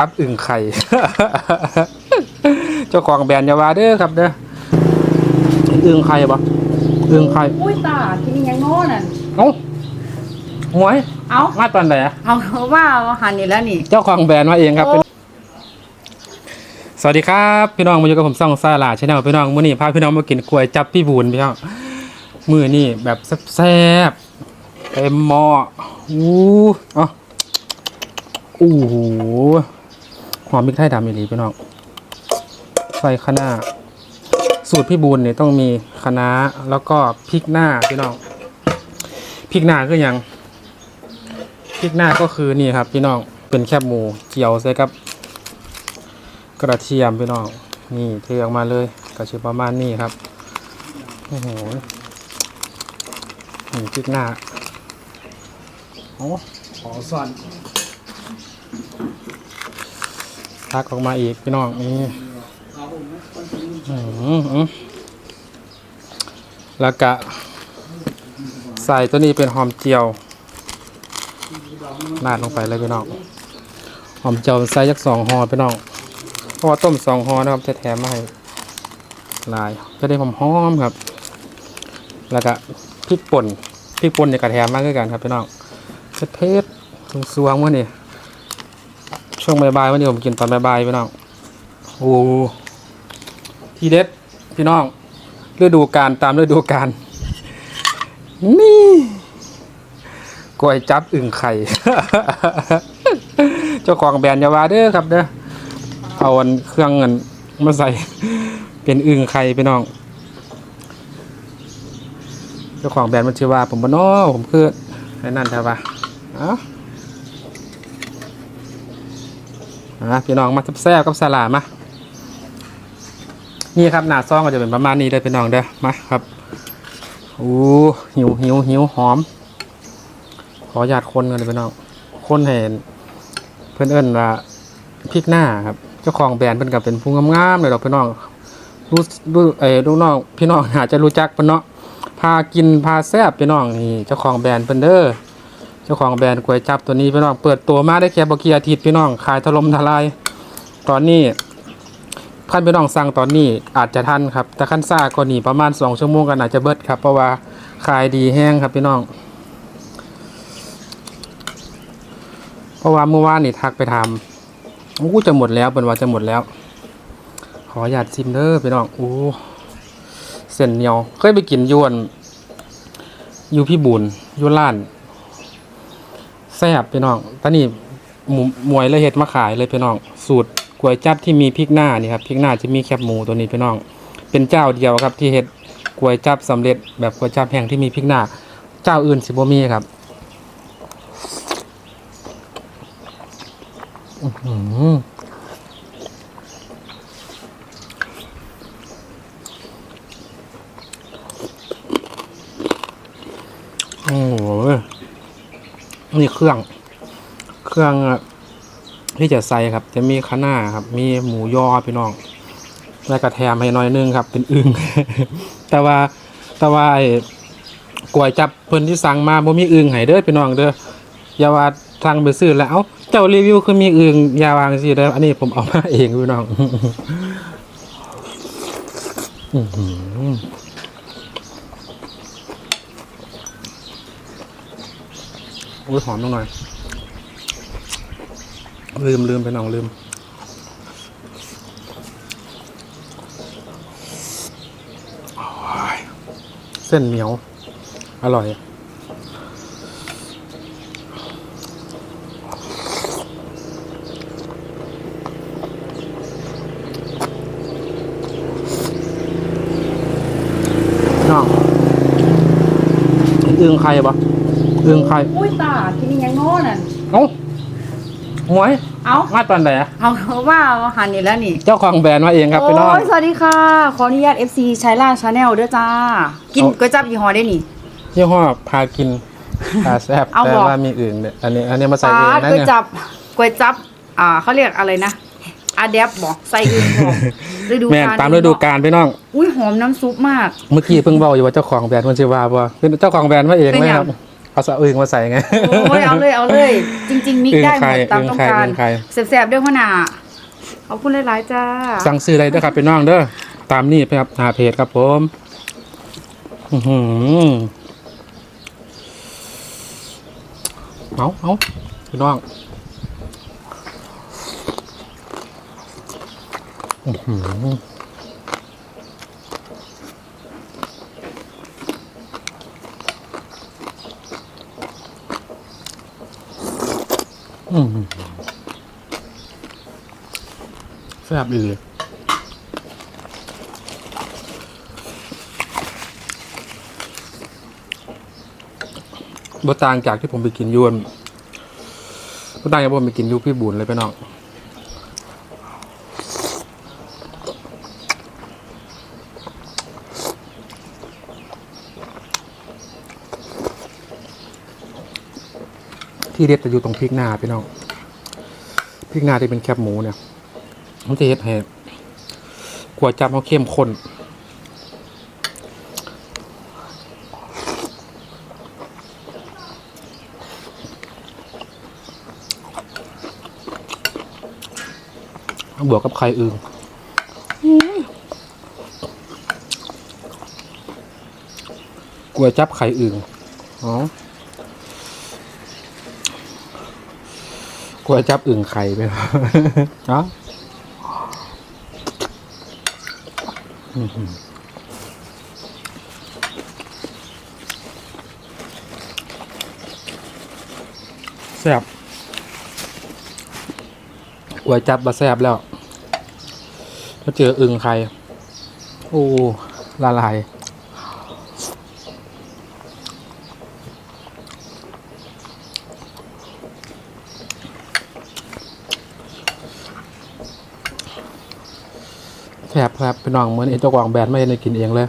อัพอึ่งไข่ เจ้าของแบรนด์อยาวาเด้อครับเด้ออึ่งไข่ปะอึ่งไข่อุ้ยตาที่นี่ยังโง่นั่นเอ้าหวยเอามาตอนไหนอะเอาว่าเอาหันนี่แล้วนี่ เจ้าของแบรนด์มาเองครับเป็นสวัสดีครับพี่น้องมาอยู่กับผมซ่องซาลาชแนลพี่น้องมื้อนี้พาพี่น้องมากินกล้วยจับพี่บูนพี่น้องมื้อนี้แบบแซ่บๆเต็มหม้ออู้เอ๋ออู้หู หอมพริกไทยดำอีหลีพี่น้องใส่คะน้าสูตรพี่บูนเนี่ยต้องมีคะน้าแล้วก็พริกหน้าพี่น้องพริกหน้าคือหยังพริกหน้าก็คือนี่ครับ พี่น้องเป็นแคบหมูเจียวใส่กับ กระเทียมพี่น้องนี่เทออกมาเลยก็ชื่อประมาณนี้ครับโอ้โหนี่พริกหน้าโอ้ขอส่น พักออกมาอีกพี่น้องนี่แล้วก็ใส่ตัวนี้เป็นหอมเจียวราดลงไปเลยพี่น้องหอมเจียวใส่ยักสองห่อพี่น้องเพราะว่าต้มสองห่อนะครับจะแถมมาให้ลายจะได้หอมหอมๆครับ แล้วก็พริกป่นพริกป่นเนี่ยกระแถมมากด้วยกันครับพี่น้องเผ็ดๆสวงๆมื่อนี่ ช่วงบ่ายๆวันนี้ผมกินตอนบ่ายๆพี่น้องโอ้ทีเด็ดพี่น้องฤดูกาลตามฤดูกาลนี่กล้วยจับอึ่งไข่ เจ้าของแบรนด์อยาวาเด้อครับเด้อเอาอันเครื่องเงินมาใส่ เป็นอึ่งไข่พี่น้องเจ้าของแบรนด์มันชื่อว่าผมบานอผมคือไอ้นั่นใช่ปะเอ้า อะพี่น้องมาแซ่บกับสลามานี่ครับหน้าซองก็จะเป็นประมาณนี้เลยพี่น้องเด้อมาครับโอ้หิวหิวหิวหอม ขออนุญาตคนกันเลยพี่น้องคนเห็นเพื่อนเอิ้นว่าพริกหน้าครับเจ้าของแบรนด์เพิ่นกับเป็นผู้งามๆเลยดอกพี่น้องรู้รู้เอ้ลูกน้องพี่น้องอาจจะรู้จักเพิ่นเนาะพากินพาแซ่บพี่น้องนี่เจ้าของแบรนด์เพิ่นเด้อ จ้าของแบรนด์ก๋วยจับตัวนี้พี่น้องเปิดตัวมาได้แค่บกี่อาทิตย์พี่น้องขายถล่มทลาย ตอนนี้ท่านพี่น้องสั่งตอนนี้อาจจะทันครับแต่ขั้นซ่าก็หนีประมาณ2ชั่วโมงก็น่าจจะเบิดครับเพราะว่าขายดีแห้งครับพี่น้อง เพราะว่าเมื่อวานนี่ทักไปทำโอ้จะหมดแล้วเป็นว่าจะหมดแล้ว ขออยาตซิมเด้อพี่น้องโอ้เส้นเหนียวเคยไปกินยวนอยู่พี่บุญยู่ร้าน แซ่บพี่น้องตอนนี้หมูมวยเลยเห็ดมาขายเลยพี่น้อง สูตรก๋วยจับที่มีพริกหน้านี่ครับพริกหน้าจะมีแคบหมูตัวนี้พี่น้อง เป็นเจ้าเดียวครับที่เห็ดก๋วยจับสำเร็จแบบก๋วยจับแห้งที่มีพริกหน้า เจ้าอื่นสิบ่มีครับอืมโอ้โห นี่เครื่อง เครื่องที่จะใส่ครับ จะมีคะน้าครับ มีหมูยอพี่น้องแล้วก็แถมให้น้อยนึงครับ เป็นอึ่งแต่ว่าแต่ว่าไอ้กล้วยจับเพิ่นที่สั่งมาบ่มีอึ่งให้เด้อพี่น้องเด้ออย่าว่าทางไปซื้อแล้วเอ้าเจ้ารีวิวคือมีอื่นอย่าวางสิเด้ออันนี้ผมเอามาเองพี่น้อง อื้อ อุ้ยหอมหน่อยลืมลืมไปน้องลืมโอ้ยเส้นเหนียว อร่อยน้องอึ่งไข่ปะอึ่งไข่อุ้ยตาที่นี่ยังโง่นั่นเอ้าหมวยเอามาตอนไหนอะเอาว่าเอาหันนี่แล้วนี่ เจ้าของแบรนด์มาเองครับพี่น้องโอ้ยสวัสดีค่ะ ขออนุญาต FC ใช้ล่าชาแนลด้วยจ้า กินเอาก๋วยจับยี่ห้อได้นี่ยี่ห้อพากินพาแซบเอาแต่บอกว่ามีอื่นเนี่ยอันนี้ อันนี้มาใส่ปลาเองนะก๋วยเนี่ยจับก๋วยจับ อ่าเขาเรียกอะไรนะอาเดบบอกใส่อื่นบอกฤดูแม่นกาลตามฤดูกาลพี่น้อง อุ้ยหอมน้ำซุปมาก เมื่อกี้เพิ่งบอกอยู่ว่าเจ้าของแบรนด์มันชื่อว่าบ่เป็นเจ้าของแบรนด์มาเองเป็นเลยหยังครับอ เอาสะอึงมาใส่ไงโอ้ยเอาเลยเอาเลย จริง ๆมิกได้หมดอึ่งไข่ตามต้องการอึ่งไข่แสบๆด้วยพ่อหนาขอบคุณหลายๆจ้า สั่งซื้ออะไรเด้อครับพี่น้องเด้อตามนี่ครับหาเพจครับผมอื้อหือเอาเอาพี่น้องอื้อหือ แซ่บดีเลยบต่างจากที่ผมไปกินยวนบต่างจากผมไปกินยูพี่บุญเลยพี่น้อง ที่เด็ดจะอยู่ตรงพริกหน้าพี่น้องพริกหน้าที่เป็นแคบหมูเนี่ยมันจะเฮ็ดให้กลัวจับเขาเข้มข้นบวกกับไข่อื่นกลัวจับไข่อื่นอ๋อ ลัวจับอึ่งไข่ไปเนาะอื้อหือแซ่บกลัวจับมาแซ่บแล้วถ้าเจออึงใครโอ้ ละลาย ครับพี่น้องเหมือนเอเจ้าของแบรนด์ไม่ได้กินเองเลย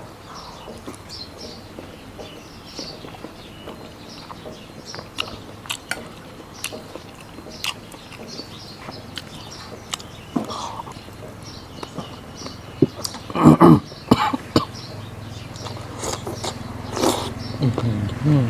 อืม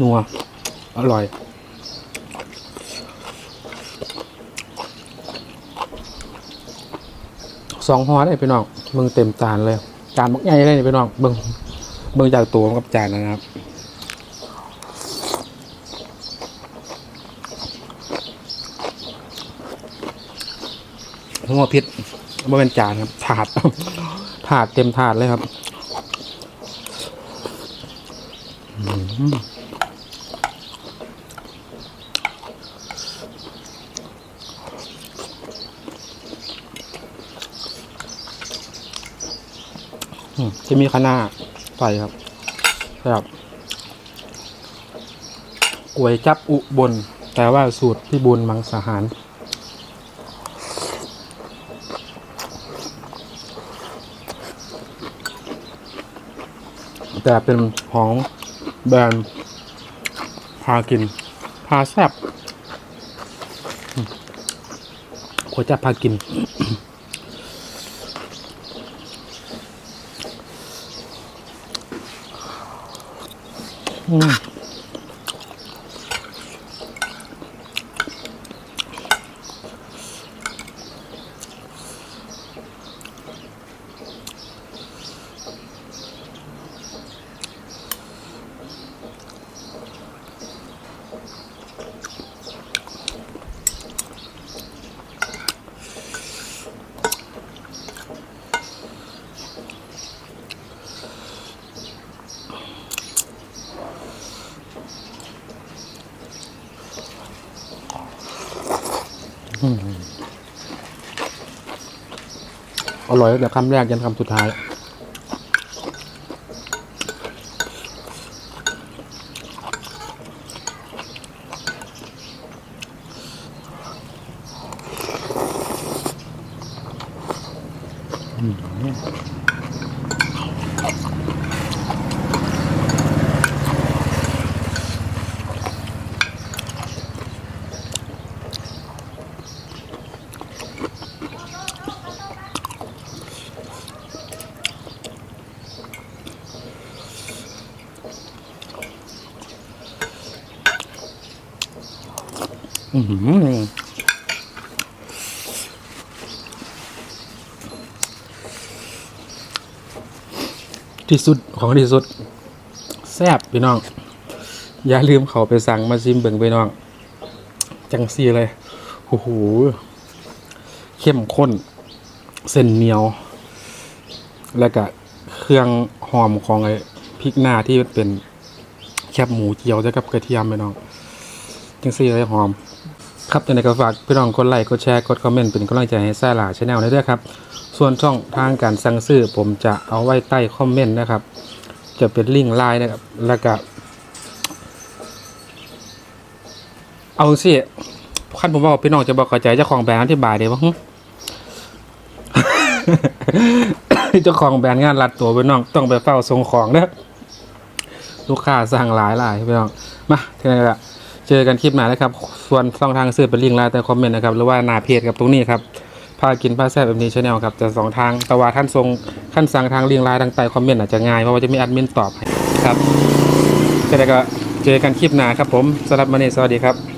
นัว อร่อย สองฮอได้พี่น้องเบิ่งเต็มจานเลย จานมักใหญ่เลยนี่พี่น้องเบิ่งเบิ่งจากตัวมันกับจานนะครับหัวพิษบ่เป็นจานครับถาดถาดเต็มถาดเลยครับ จะมีคณะน้าใส่ครับแบบกล้วยจับอุบล แต่ว่าสูตรพี่บุญมังสาหารแต่เป็นของ แบรนด์พากิน พาแซบหัวจะพากิน อืม ร่อยตั้งแต่คำแรกยันคำสุดท้าย อือหือที่สุดของที่สุด แซ่บพี่น้อง อย่าลืมเขาไปสั่งมาซิมเบิ่งพี่น้อง จังซีเลยโอ้โหเข้มข้น เส้นเหนียว แล้วก็เครื่องหอมของไอ้พริกหน้าที่เป็นแคบหมูเจียวจะกับกระเทียมพี่น้อง จังซี่เลยหอม ครับยังไงก็ฝากพี่น้องกดไลค์กดแชร์กดคอมเมนต์เป็นกำลังใจให้ซ่าหลาชาแนลด้วยครับ ส่วนช่องทางการสั่งซื้อผมจะเอาไว้ใต้คอมเมนต์นะครับ จะเป็นลิงก์ไลน์นะครับ แล้วก็เอาสิขั้นผมบอกพี่น้องจะบอกเข้าใจเจ้าของแบรนด์อธิบายได้ปะเจ้าของแบรนด์งานรัดตัวพี่น้องต้องไปเฝ้าส่งของเด้อลูกค้าสั่งหลายหลายพี่น้องมาทีนี้ละ เจอกันคลิปหน้านะครับ ส่วนช่องทางซื้อเป็นลิงก์ไลน์แต่คอมเมนต์นะครับ หรือว่าหน้าเพจกับตรงนี้ครับพากินพาแซ่บแบบนี้ชาแนลครับจะสองทางแต่ว่าท่านทรงท่านสั่งทางลิงก์ไลน์ทางใต้คอมเมนต์อาจจะง่ายเพราะว่าจะมีแอดมินตอบครับก็ได้ก็เจอกันคลิปหน้าครับผมสำหรับวันนี้สวัสดีครับ